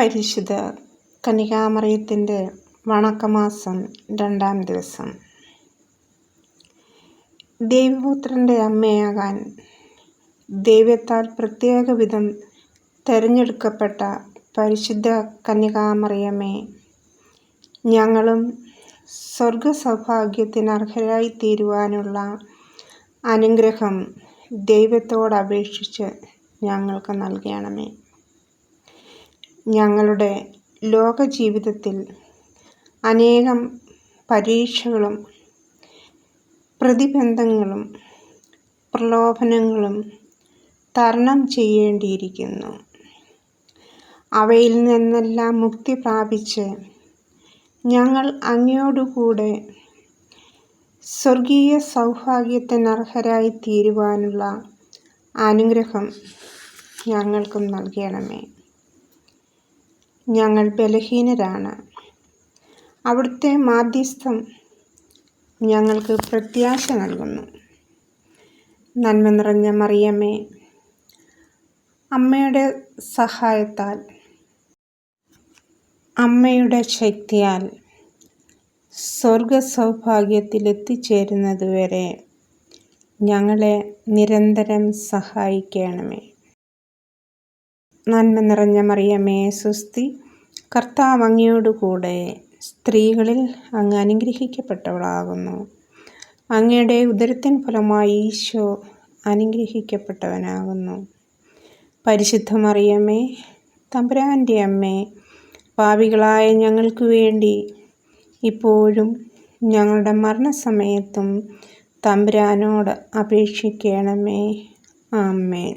പരിശുദ്ധ കനികാമറിയത്തിന്റെ വണക്കമാസം രണ്ടാം ദിവസം. ദേവിപുത്രന്റെ അമ്മയാകാൻ ദൈവത്താൽ പ്രത്യേക വിധം തിരഞ്ഞെടുക്കപ്പെട്ട പരിശുദ്ധ കന്യകാമറിയമേ ഞങ്ങളും സ്വർഗസൗഭാഗ്യത്തിന് അർഹരായി തീരുവാനുള്ള അനുഗ്രഹം ദൈവത്തോട് അപേക്ഷിച്ച് ഞങ്ങൾക്ക് നൽകണമേ. ഞങ്ങളുടെ ലോക ജീവിതത്തിൽ അനേകം പരീക്ഷകളും പ്രതിബന്ധങ്ങളും പ്രലോഭനങ്ങളും തരണം ചെയ്യേണ്ടിയിരിക്കുന്നു. അവയിൽ നിന്നെല്ലാം മുക്തി പ്രാപിച്ച് ഞങ്ങൾ അങ്ങയോടുകൂടെ സ്വർഗീയ സൗഭാഗ്യത്തിനർഹരായി തീരുവാനുള്ള അനുഗ്രഹം ഞങ്ങൾക്കും നൽകണമേ. ഞങ്ങൾ ബലഹീനരാണ്. അവിടുത്തെ മാധ്യസ്ഥം ഞങ്ങൾക്ക് പ്രത്യാശ നൽകുന്നു. നന്മ നിറഞ്ഞ മറിയമ്മേ അമ്മയുടെ സഹായത്താൽ അമ്മയുടെ ശക്തിയാൽ സ്വർഗ സൗഭാഗ്യത്തിലെത്തിച്ചേരുന്നതുവരെ ഞങ്ങളെ നിരന്തരം സഹായിക്കണമേ. നന്മ നിറഞ്ഞ മറിയമേ സുസ്തി കർത്താവ് അങ്ങയോടുകൂടെ സ്ത്രീകളിൽ അങ്ങ് അനുഗ്രഹിക്കപ്പെട്ടവളാകുന്നു. അങ്ങയുടെ ഉദരത്തിൻ ഫലമായി ഈശോ അനുഗ്രഹിക്കപ്പെട്ടവനാകുന്നു. പരിശുദ്ധ മറിയമ്മേ തമ്പുരാന്റെ അമ്മേ പാപികളായ ഞങ്ങൾക്ക് വേണ്ടി ഇപ്പോഴും ഞങ്ങളുടെ മരണസമയത്തും തമ്പുരാനോട് അപേക്ഷിക്കണമേ. ആമേൻ.